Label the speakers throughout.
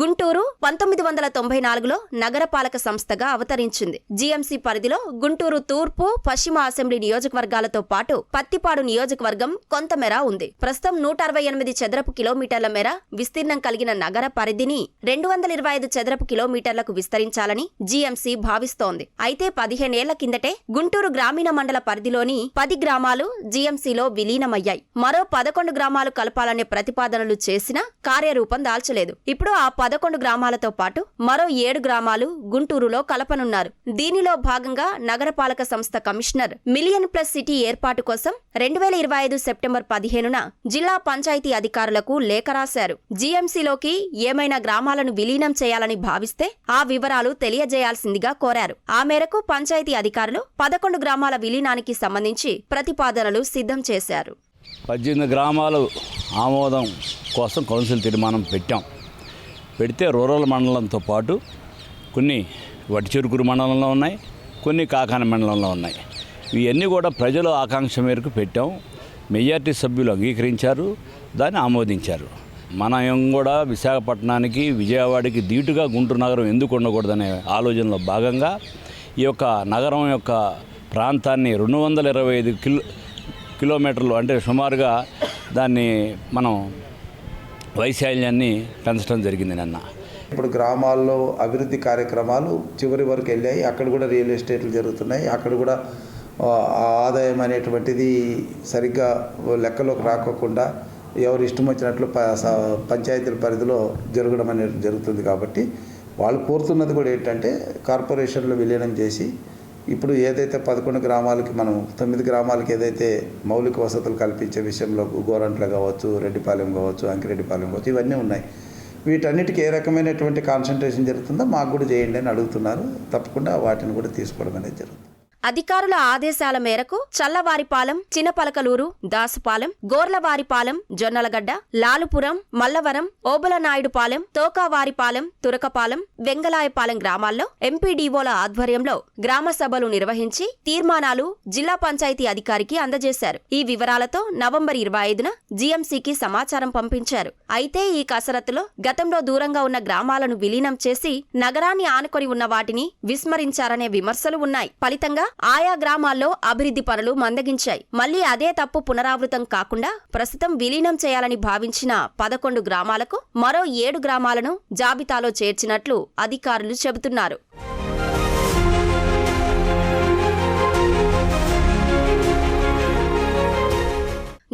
Speaker 1: గుంటూరు పంతొమ్మిది వందల తొంభై నాలుగులో నగరపాలక సంస్థగా అవతరించింది. జీఎంసీ పరిధిలో గుంటూరు తూర్పు పశ్చిమ అసెంబ్లీ నియోజకవర్గాలతో పాటు పత్తిపాడు నియోజకవర్గం కొంతమేర ఉంది. ప్రస్తుతం నూట అరవై ఎనిమిది చదరపు కిలోమీటర్ల మేర విస్తీర్ణం కలిగిన నగర పరిధిని రెండు వందల ఇరవై ఐదు చదరపు కిలోమీటర్లకు విస్తరించాలని జీఎంసీ భావిస్తోంది. అయితే పదిహేనేళ్ళ కిందటే గుంటూరు గ్రామీణ మండల పరిధిలోని పది గ్రామాలు జీఎంసీలో విలీనమయ్యాయి. మరో పదకొండు గ్రామాలు కలపాలనే ప్రతిపాదనలు చేసినా కార్యరూపం దాల్చలేదు. ఇప్పుడు ఆ పదకొండు గ్రామాలతో పాటు మరో ఏడు గ్రామాలు గుంటూరులో కలపనున్నారు. దీనిలో భాగంగా నగరపాలక సంస్థ కమిషనర్ మిలియన్ ప్లస్ సిటీ ఏర్పాటు కోసం రెండు వేల ఇరవై ఐదు సెప్టెంబర్ పదిహేనున జిల్లా పంచాయతీ అధికారులకు లేఖ రాశారు. జీఎంసీలోకి ఏమైనా గ్రామాలను విలీనం చేయాలని భావిస్తే ఆ వివరాలు తెలియజేయాల్సిందిగా కోరారు. ఆ మేరకు పంచాయతీ అధికారులు పదకొండు గ్రామాల విలీనానికి సంబంధించి ప్రతిపాదనలు సిద్ధం చేశారు.
Speaker 2: పద్దెనిమిది గ్రామాలు ఆమోదం కోసం కౌన్సిల్ తీర్మానం పెట్టాం. పెడితే రూరల్ మండలంతో పాటు కొన్ని వటిచెరుకురు మండలంలో ఉన్నాయి కొన్ని కాకాని మండలంలో ఉన్నాయి. ఇవన్నీ కూడా ప్రజల ఆకాంక్ష మేరకు పెట్టాం. మెజార్టీ సభ్యులు అంగీకరించారు దాన్ని ఆమోదించారు. మనం కూడా విశాఖపట్నానికి విజయవాడకి దీటుగా గుంటూరు నగరం ఎందుకు ఉండకూడదనే ఆలోచనలో భాగంగా ఈ యొక్క నగరం యొక్క ప్రాంతాన్ని రెండు వందల ఇరవై ఐదు కిలో కిలోమీటర్లు అంటే సుమారుగా దాన్ని మనం వైశాల్యాన్ని పెంచడం జరిగింది నిన్న.
Speaker 3: ఇప్పుడు గ్రామాల్లో అభివృద్ధి కార్యక్రమాలు చివరి వరకు వెళ్ళాయి. అక్కడ కూడా రియల్ ఎస్టేట్లు జరుగుతున్నాయి. అక్కడ కూడా ఆదాయం అనేటువంటిది సరిగ్గా లెక్కలోకి రాకోకుండా ఎవరు ఇష్టం వచ్చినట్లు ప పంచాయతీల పరిధిలో జరగడం అనేది జరుగుతుంది కాబట్టి వాళ్ళు కోరుతున్నది కూడా ఏంటంటే కార్పొరేషన్లో విలీనం చేసి ఇప్పుడు ఏదైతే పదకొండు గ్రామాలకి మనం తొమ్మిది గ్రామాలకి ఏదైతే మౌలిక వసతులు కల్పించే విషయంలో గోరంట్ల కావచ్చు రెడ్డిపాలెం కావచ్చు అంకిరెడ్డిపాలెం కావచ్చు ఇవన్నీ ఉన్నాయి. వీటన్నిటికీ ఏ రకమైనటువంటి కాన్సన్ట్రేషన్ జరుగుతుందో మాకు కూడా చేయండి అని అడుగుతున్నారు. తప్పకుండా వాటిని కూడా తీసుకోవడం అనేది జరుగుతుంది.
Speaker 1: అధికారుల ఆదేశాల మేరకు చల్లవారిపాలెం చిన్నపలకలూరు దాసుపాలెం గోర్లవారిపాలెం జొన్నలగడ్డ లాలుపురం మల్లవరం ఓబలనాయుడుపాలెం తోకావారిపాలెం తురకపాలెం వెంగలాయపాలెం గ్రామాల్లో ఎంపీడీఓల ఆధ్వర్యంలో గ్రామ సభలు నిర్వహించి తీర్మానాలు జిల్లా పంచాయతీ అధికారికి అందజేశారు. ఈ వివరాలతో నవంబర్ ఇరవై ఐదున జీఎంసీకి సమాచారం పంపించారు. అయితే ఈ కసరత్తులో గతంలో దూరంగా ఉన్న గ్రామాలను విలీనం చేసి నగరాన్ని ఆనుకొని ఉన్న వాటిని విస్మరించారనే విమర్శలు ఉన్నాయి. ఫలితంగా ఆయా గ్రామాల్లో అభివృద్ధి పనులు మందగించాయి. మళ్ళీ అదే తప్పు పునరావృతం కాకుండా ప్రస్తుతం విలీనం చేయాలని భావించిన పదకొండు గ్రామాలకు మరో ఏడు గ్రామాలను జాబితాలో చేర్చినట్లు అధికారులు చెబుతున్నారు.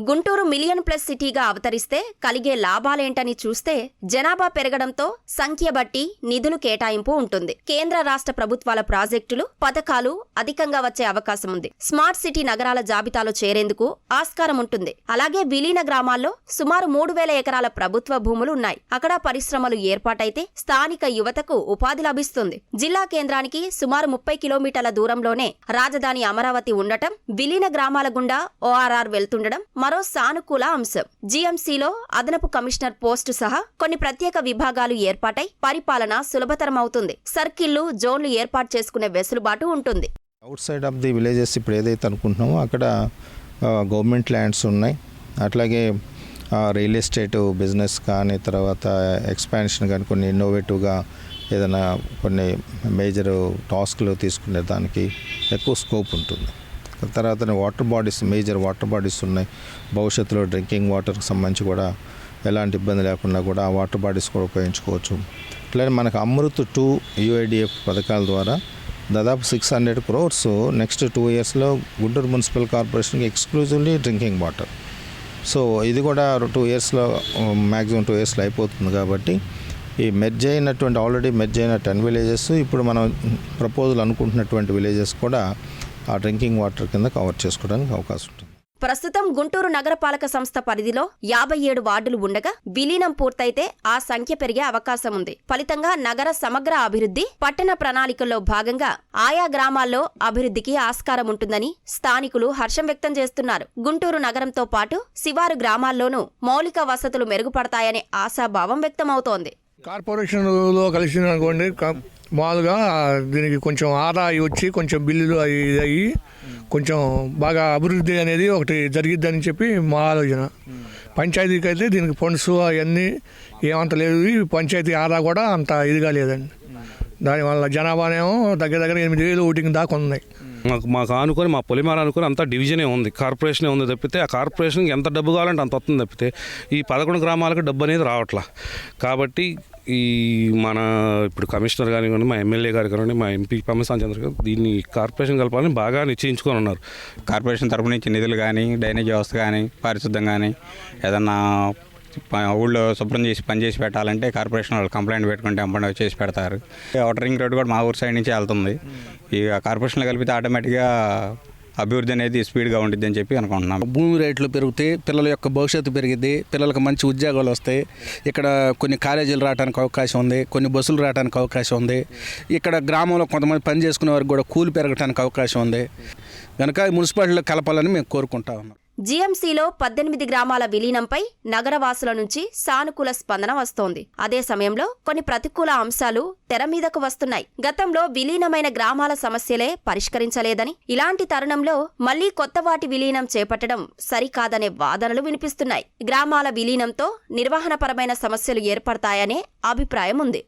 Speaker 1: గుంటూరు మిలియన్ ప్లస్ సిటీగా అవతరిస్తే కలిగే లాభాలేంటని చూస్తే జనాభా పెరగడంతో సంఖ్య బట్టి నిధులు కేటాయింపు ఉంటుంది. కేంద్ర రాష్ట్ర ప్రభుత్వాల ప్రాజెక్టులు పథకాలు అధికంగా వచ్చే అవకాశం ఉంది. స్మార్ట్ సిటీ నగరాల జాబితాలో చేరేందుకు ఆస్కారం ఉంటుంది. అలాగే విలీన గ్రామాల్లో సుమారు మూడు వేల ఎకరాల ప్రభుత్వ భూములు ఉన్నాయి. అక్కడ పరిశ్రమలు ఏర్పాటైతే స్థానిక యువతకు ఉపాధి లభిస్తుంది. జిల్లా కేంద్రానికి సుమారు ముప్పై కిలోమీటర్ల దూరంలోనే రాజధాని అమరావతి ఉండటం విలీన గ్రామాల గుండా ఓఆర్ఆర్ వెళ్తుండడం మరో సానుకూల అంశం. జీఎంసీలో అదనపు కమిషనర్ పోస్టు సహా కొన్ని ప్రత్యేక విభాగాలు ఏర్పాటై పరిపాలన సులభతరమవుతుంది. సర్కిళ్ళు జోన్లు ఏర్పాటు చేసుకునే వెసులుబాటు ఉంటుంది.
Speaker 4: Outside of the villages ఇప్పుడు ఏదైతే అనుకుంటున్నామో అక్కడ గవర్నమెంట్ ల్యాండ్స్ ఉన్నాయి. అట్లాగే రియల్ ఎస్టేట్ బిజినెస్ కానీ తర్వాత ఎక్స్పాన్షన్ కానీ కొన్ని ఇన్నోవేటివ్గా ఏదైనా కొన్ని మేజర్ టాస్క్లు తీసుకునే దానికి ఎక్కువ స్కోప్ ఉంటుంది. తర్వాత water bodies major water bodies ఉన్నాయి. భవిష్యత్తులో డ్రింకింగ్ వాటర్కి సంబంధించి కూడా ఎలాంటి ఇబ్బంది లేకుండా కూడా ఆ వాటర్ బాడీస్ కూడా ఉపయోగించుకోవచ్చు. అట్లనే మనకు అమృత్ టూ యుఐడిఎఫ్ పథకాల ద్వారా దాదాపు six hundred crores next two ఇయర్స్లో గుంటూరు మున్సిపల్ కార్పొరేషన్కి ఎక్స్క్లూజివ్లీ డ్రింకింగ్ వాటర్. సో ఇది కూడా టూ ఇయర్స్లో మ్యాక్సిమం టూ ఇయర్స్లో అయిపోతుంది కాబట్టి ఈ మెర్జ్ అయినటువంటి ఆల్రెడీ మెర్జ్ అయిన టెన్ విలేజెస్ ఇప్పుడు మనం ప్రపోజల్ అనుకుంటున్నటువంటి విలేజెస్ కూడా ఆ డ్రింకింగ్ వాటర్ కింద కవర్ చేసుకోవడానికి అవకాశం ఉంటుంది.
Speaker 1: ప్రస్తుతం గుంటూరు నగరపాలక సంస్థ పరిధిలో యాభై ఏడు వార్డులు ఉండగా విలీనం పూర్తయితే ఆ సంఖ్య పెరిగే అవకాశం ఉంది. ఫలితంగా నగర సమగ్ర అభివృద్ధి పట్టణ ప్రణాళికల్లో భాగంగా ఆయా గ్రామాల్లో అభివృద్ధికి ఆస్కారం ఉంటుందని స్థానికులు హర్షం వ్యక్తం చేస్తున్నారు. గుంటూరు నగరంతో పాటు శివారు గ్రామాల్లోనూ మౌలిక వసతులు మెరుగుపడతాయనే ఆశాభావం వ్యక్తమవుతోంది.
Speaker 5: కార్పొరేషన్లో కలిసిన అనుకోండి మామూలుగా దీనికి కొంచెం ఆదా వచ్చి కొంచెం బిల్లులు అవి ఇది అయ్యి కొంచెం బాగా అభివృద్ధి అనేది ఒకటి జరిగిద్దని చెప్పి మా ఆలోచన. పంచాయతీకి అయితే దీనికి ఫండ్స్ అవన్నీ ఏమంత లేదు. ఈ పంచాయతీ ఆదా కూడా అంత ఇదిగా లేదండి. దానివల్ల జనాభానేమో దగ్గర దగ్గర ఎనిమిది వేలు ఓటింగ్ దాకా ఉన్నాయి.
Speaker 6: మాకు మాకు ఆనుకొని మా పొలిమేర అనుకొని అంతా డివిజనే ఉంది. కార్పొరేషనే ఉంది తప్పితే ఆ కార్పొరేషన్కి ఎంత డబ్బు కావాలంటే అంత వస్తుంది తప్పితే ఈ పదకొండు గ్రామాలకు డబ్బు అనేది రావట్లా. కాబట్టి ఈ మన ఇప్పుడు కమిషనర్ కానివ్వండి మా ఎమ్మెల్యే గారు కానివ్వండి మా ఎంపీ పమ్మసాని చంద్ర గారు దీన్ని కార్పొరేషన్ కలపాలని బాగా నిశ్చయించుకొని ఉన్నారు
Speaker 7: కార్పొరేషన్ తరపు నుంచి నిధులు కానీ డ్రైనేజ్ వ్యవస్థ కానీ పారిశుద్ధం కానీ ఏదన్నా ఊళ్ళో శుభ్రం చేసి పని చేసి పెట్టాలంటే కార్పొరేషన్ వాళ్ళు కంప్లైంట్ పెట్టుకుంటే అప్పుడు చేసి పెడతారు. అవుటర్ రింగ్ రోడ్ కూడా మా ఊరు సైడ్ నుంచి వెళ్తుంది. ఇక కార్పొరేషన్లో కలిపితే ఆటోమేటిక్గా అభివృద్ధి అనేది స్పీడ్గా ఉంటుంది అని చెప్పి అనుకుంటున్నాం.
Speaker 8: భూమి రేట్లు పెరుగుతాయి పిల్లల యొక్క భవిష్యత్తు పెరిగింది పిల్లలకు మంచి ఉద్యోగాలు వస్తాయి. ఇక్కడ కొన్ని కాలేజీలు రావడానికి అవకాశం ఉంది కొన్ని బస్సులు రావడానికి అవకాశం ఉంది. ఇక్కడ గ్రామంలో కొంతమంది పని చేసుకునే వారికి కూడా కూలి పెరగడానికి అవకాశం ఉంది. కనుక మున్సిపాలిటీలో కలపాలని మేము కోరుకుంటా ఉన్నాం.
Speaker 1: జీఎంసీలో పద్దెనిమిది గ్రామాల విలీనంపై నగరవాసుల నుంచి సానుకూల స్పందన వస్తోంది. అదే సమయంలో కొన్ని ప్రతికూల అంశాలు తెర మీదకు వస్తున్నాయి. గతంలో విలీనమైన గ్రామాల సమస్యలే పరిష్కరించలేదని ఇలాంటి తరుణంలో మళ్ళీ కొత్త వాటి విలీనం చేపట్టడం సరికాదనే వాదనలు వినిపిస్తున్నాయి. గ్రామాల విలీనంతో నిర్వహణపరమైన సమస్యలు ఏర్పడతాయనే అభిప్రాయం ఉంది.